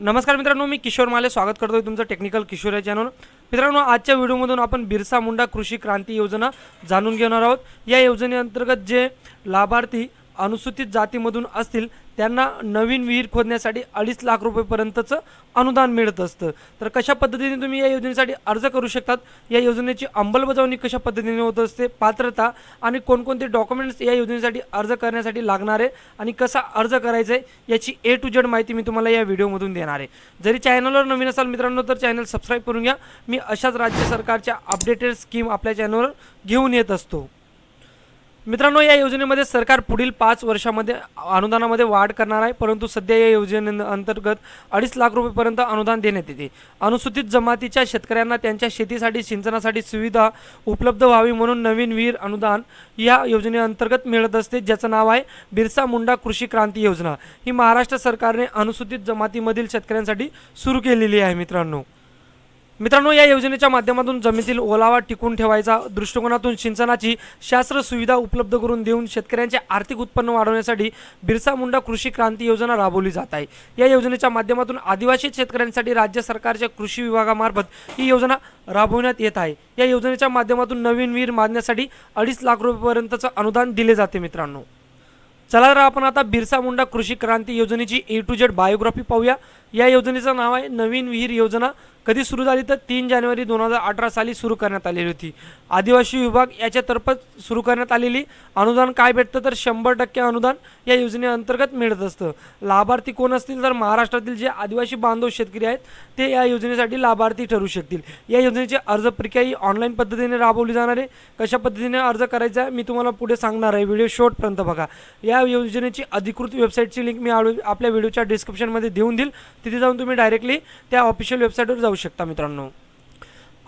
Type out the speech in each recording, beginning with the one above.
नमस्कार मित्रांनो मी किशोर माले. स्वागत करतोय तुमचं टेक्निकल किशोर या चॅनल मित्रांनो आजच्या व्हिडिओमधून आपण बिरसा मुंडा कृषी क्रांती योजना जाणून घेणार आहोत. या योजनेअंतर्गत जे लाभार्थी अनुसूचित जातीमधून असतील त्यांना नवीन विहीर खोदण्यासाठी अडीच लाख रुपयेपर्यंतचं अनुदान मिळत असतं. तर कशा पद्धतीने तुम्ही या योजनेसाठी अर्ज करू शकतात? या योजनेची अंमलबजावणी कशा पद्धतीने होत असते? पात्रता आणि कोणकोणते डॉक्युमेंट्स या योजनेसाठी अर्ज करण्यासाठी लागणार आहे आणि कसा अर्ज करायचा आहे याची ए टू जेड माहिती मी तुम्हाला या व्हिडिओमधून देणार आहे. जरी चॅनलवर नवीन असाल मित्रांनो तर चॅनल सबस्क्राईब करून घ्या. मी अशाच राज्य सरकारच्या अपडेटेड स्कीम आपल्या चॅनलवर घेऊन येत असतो. मित्रांनो या योजनेमध्ये सरकार पुढील पाच वर्षामध्ये अनुदानामध्ये वाढ करणार आहे परंतु सध्या या योजने अंतर्गत अडीच लाख रुपयेपर्यंत अनुदान देण्यात येते. अनुसूचित जमातीच्या शेतकऱ्यांना त्यांच्या शेतीसाठी सिंचनासाठी सुविधा उपलब्ध व्हावी म्हणून नवीन विहीर अनुदान या योजनेअंतर्गत मिळत असते ज्याचं नाव आहे बिरसा मुंडा कृषी क्रांती योजना. ही महाराष्ट्र सरकारने अनुसूचित जमातीमधील शेतकऱ्यांसाठी सुरू केलेली आहे मित्रांनो. मित्रांनो या योजनेच्या माध्यमातून जमिनीतील ओलावा टिकून ठेवायचा दृष्टिकोनातून सिंचनाची शास्त्र सुविधा उपलब्ध करून देऊन शेतकऱ्यांचे आर्थिक उत्पन्न वाढवण्यासाठी बिरसा मुंडा कृषी क्रांती योजना राबवली जात आहे. या योजनेच्या माध्यमातून आदिवासी शेतकऱ्यांसाठी राज्य सरकारच्या कृषी विभागामार्फत ही योजना राबवण्यात येत आहे. या योजनेच्या माध्यमातून नवीन विहीर मारण्यासाठी अडीच लाख रुपयेपर्यंतचं अनुदान दिले जाते मित्रांनो. चला तर आपण आता बिरसा मुंडा कृषी क्रांती योजनेची ए टू जेड बायोग्राफी पाहूया. या योजनेचं नाव आहे नवीन विहीर योजना. कधी सुरू झाली तर तीन जानेवारी दोन हजार अठरा साली सुरू करण्यात आलेली होती. आदिवासी विभाग याच्यातर्फे सुरू करण्यात आलेली. अनुदान काय भेटतं तर शंभर टक्के अनुदान या योजनेअंतर्गत मिळत असतं. लाभार्थी कोण असतील तर महाराष्ट्रातील जे आदिवासी बांधव शेतकरी आहेत ते या योजनेसाठी लाभार्थी ठरू शकतील. या योजनेची अर्ज प्रक्रिया ही ऑनलाईन पद्धतीने राबवली जाणार आहे. कशा पद्धतीने अर्ज करायचा आहे मी तुम्हाला पुढे सांगणार आहे. व्हिडिओ शॉर्टपर्यंत बघा. या योजनेची अधिकृत वेबसाईटची लिंक मी आपल्या व्हिडिओच्या डिस्क्रिप्शनमध्ये देऊन देईल. तिथे जाऊन तुम्ही डायरेक्टली त्या ऑफिशियल वेबसाईटवर जाऊ शकता मित्रांनो.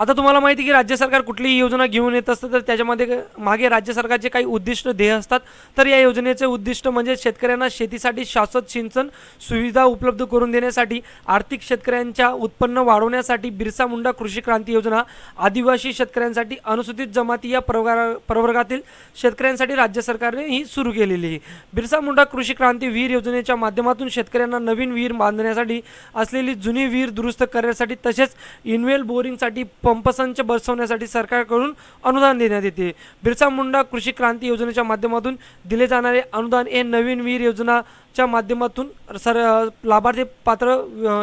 आता तुम्हाला माहिती की राज्य सरकार कुठलीही योजना घेऊन येत असतं तर त्याच्यामध्ये मागे राज्य सरकारचे काही उद्दिष्ट ध्येय असतात. तर या योजनेचे उद्दिष्ट म्हणजे शेतकऱ्यांना शेतीसाठी शाश्वत सिंचन सुविधा उपलब्ध करून देण्यासाठी आर्थिक शेतकऱ्यांच्या उत्पन्न वाढवण्यासाठी बिरसा मुंडा कृषी क्रांती योजना आदिवासी शेतकऱ्यांसाठी अनुसूचित जमाती या प्रवर्गा प्रवर्गातील शेतकऱ्यांसाठी राज्य सरकारने ही सुरू केलेली आहे. बिरसा मुंडा कृषी क्रांती विहीर योजनेच्या माध्यमातून शेतकऱ्यांना नवीन विहीर बांधण्यासाठी असलेली जुनी विहीर दुरुस्त करण्यासाठी तसेच इनवेल बोरिंगसाठी प पंपसंच बसवण्यासाठी सरकारकडून अनुदान देण्यात येते. बिरसा मुंडा कृषी क्रांती योजनेच्या माध्यमातून दिले जाणारे अनुदान हे नवीन विहीर च्या माध्यमातून सर लाभार्थी पात्र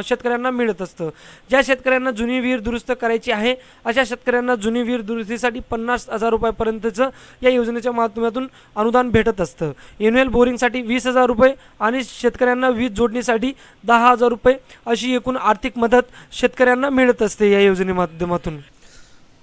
शेतकऱ्यांना मिळत असतं. ज्या शेतकऱ्यांना जुनी विहीर दुरुस्त करायची आहे अशा शेतकऱ्यांना जुनी विहीर दुरुस्तीसाठी पन्नास हजार रुपयापर्यंतचं या योजनेच्या माध्यमातून अनुदान भेटत असतं. एन्युएल बोरिंगसाठी वीस हजार रुपये आणि शेतकऱ्यांना वीज जोडणीसाठी दहा हजार रुपये अशी एकूण आर्थिक मदत शेतकऱ्यांना मिळत असते या योजने माध्यमातून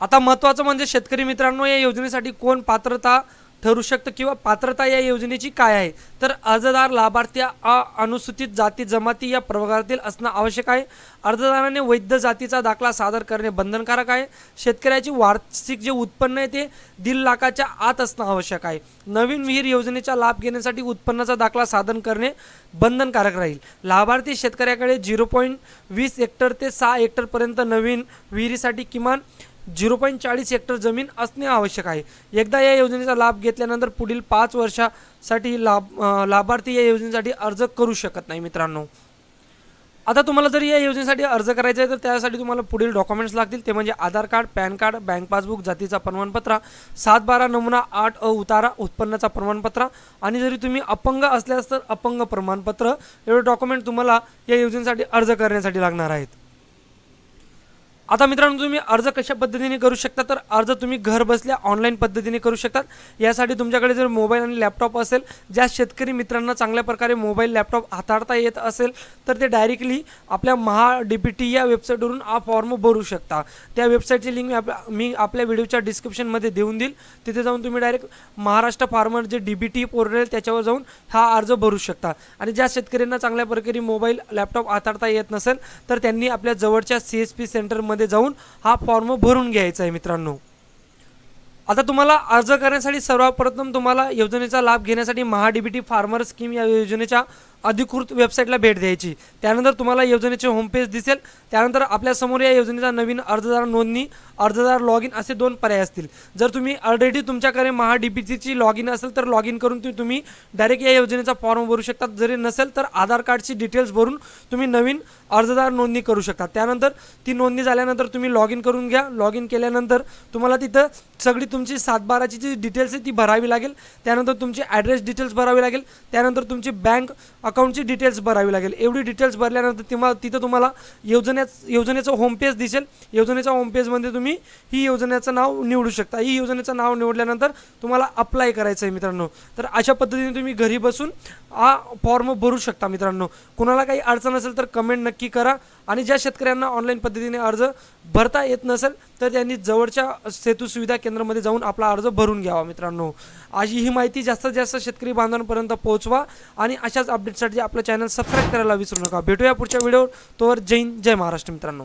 आता महत्त्वाचं म्हणजे शेतकरी मित्रांनो या योजनेसाठी कोण पात्रता ठरू शकतं किंवा पात्रता या योजनेची काय आहे? तर अर्जदार लाभार्थी अ अनुसूचित जाती जमाती या प्रवर्गातील असणं आवश्यक आहे. अर्जदाराने वैध जातीचा दाखला सादर करणे बंधनकारक आहे. शेतकऱ्याची वार्षिक जे उत्पन्न आहे ते दीड लाखाच्या आत असणं आवश्यक आहे. नवीन विहीर योजनेचा लाभ घेण्यासाठी उत्पन्नाचा दाखला सादर करणे बंधनकारक राहील. लाभार्थी शेतकऱ्याकडे झिरो पॉईंट वीस हेक्टर ते सहा हेक्टरपर्यंत नवीन विहिरीसाठी किमान झिरो पॉईंट चाळीस हेक्टर जमीन असणे आवश्यक आहे. एकदा या योजनेचा लाभ घेतल्यानंतर पुढील पाच वर्षासाठी लाभ लाभार्थी या योजनेसाठी अर्ज करू शकत नाही मित्रांनो. आता तुम्हाला जर या योजनेसाठी अर्ज करायचा आहे तर त्यासाठी तुम्हाला पुढील डॉक्युमेंट्स लागतील. ते म्हणजे Aadhaar card PAN card bank passbook जातीचा प्रमाणपत्र सात बारा नमुना आठ अ उतारा उत्पन्नाचा प्रमाणपत्र आणि जरी तुम्ही अपंग असल्यास तर अपंग प्रमाणपत्र. एवढे डॉक्युमेंट तुम्हाला या योजनेसाठी अर्ज करण्यासाठी लागणार आहेत. आता मित्रांनो तुम्ही अर्ज कशा पद्धतीने करू शकता? तर अर्ज तुम्ही घर बसल्या ऑनलाईन पद्धतीने करू शकतात यासाठी तुमच्याकडे जर मोबाईल आणि लॅपटॉप असेल ज्या शेतकरी मित्रांना चांगल्या प्रकारे मोबाईल लॅपटॉप हाताळता येत असेल तर ते डायरेक्टली आपल्या महा डी पी टी या वेबसाईटवरून हा फॉर्म भरू शकता. त्या वेबसाईटची लिंक मी आपल्या मी आपल्या व्हिडिओच्या डिस्क्रिप्शनमध्ये देऊन देईल. तिथे जाऊन तुम्ही डायरेक्ट महाराष्ट्र फार्मर जे डी बी टी पोर्टल त्याच्यावर जाऊन हा अर्ज भरू शकता. आणि ज्या शेतकऱ्यांना चांगल्या प्रकारे मोबाईल लॅपटॉप हाताळता येत नसेल तर त्यांनी आपल्या जवळच्या सी एस पी सेंटरमध्ये जाऊन हा फॉर्म भरून घ्यायचा आहे मित्रांनो. आता तुम्हाला अर्ज करण्यासाठी सर्वप्रथम तुम्हाला योजनेचा लाभ घेण्यासाठी महाडीबीटी फार्मर स्कीम या योजनेच्या अधिकृत वेबसाईटला भेट द्यायची. त्यानंतर तुम्हाला योजनेचे होमपेज दिसेल. त्यानंतर आपल्यासमोर या योजनेचा नवीन अर्जदार नोंदणी अर्जदार लॉग इन असे दोन पर्याय असतील. जर तुम्ही ऑलरेडी तुमच्याकडे महा डी पी सीची लॉग इन असेल तर लॉग इन करून तुम्ही तुम्ही डायरेक्ट या योजनेचा फॉर्म भरू शकता जरी नसेल तर आधार कार्डची डिटेल्स भरून तुम्ही नवीन अर्जदार नोंदणी करू शकता. त्यानंतर ती नोंदणी झाल्यानंतर तुम्ही लॉग इन करून घ्या. लॉग इन केल्यानंतर तुम्हाला तिथं सगळी तुमची सातबाराची जी डिटेल्स आहे ती भरावी लागेल. त्यानंतर तुमची ॲड्रेस डिटेल्स भरावी लागेल. त्यानंतर तुमची बँक अकाउंटची डिटेल्स भरावी लागेल. एवढी डिटेल्स भरल्यानंतर तुम्हाला तिथं तुम्हाला योजनेच योजनेचं होमपेज दिसेल. योजनेच्या होमपेजमध्ये तुम्ही ही योजनेचं नाव निवडू शकता. ही योजनेचं नाव निवडल्यानंतर तुम्हाला अप्लाय करायचं आहे मित्रांनो. तर अशा पद्धतीने तुम्ही घरी बसून हा फॉर्म भरू शकता मित्रांनो. कुणाला काही अडचण असेल तर कमेंट नक्की करा. आणि ज्या शेतकऱ्यांना ऑनलाईन पद्धतीने अर्ज भरता येत नसेल तर त्यांनी जवळच्या सेतू सुविधा केंद्रामध्ये जाऊन आपला अर्ज भरून घ्यावा मित्रांनो. अशी ही माहिती जास्तीत जास्त शेतकरी बांधवांपर्यंत पोहोचवा आणि अशाच अपडेटसाठी आपलं चॅनल सबस्क्राईब करायला विसरू नका. भेटूया पुढच्या व्हिडिओवर तोवर जैन जय महाराष्ट्र मित्रांनो.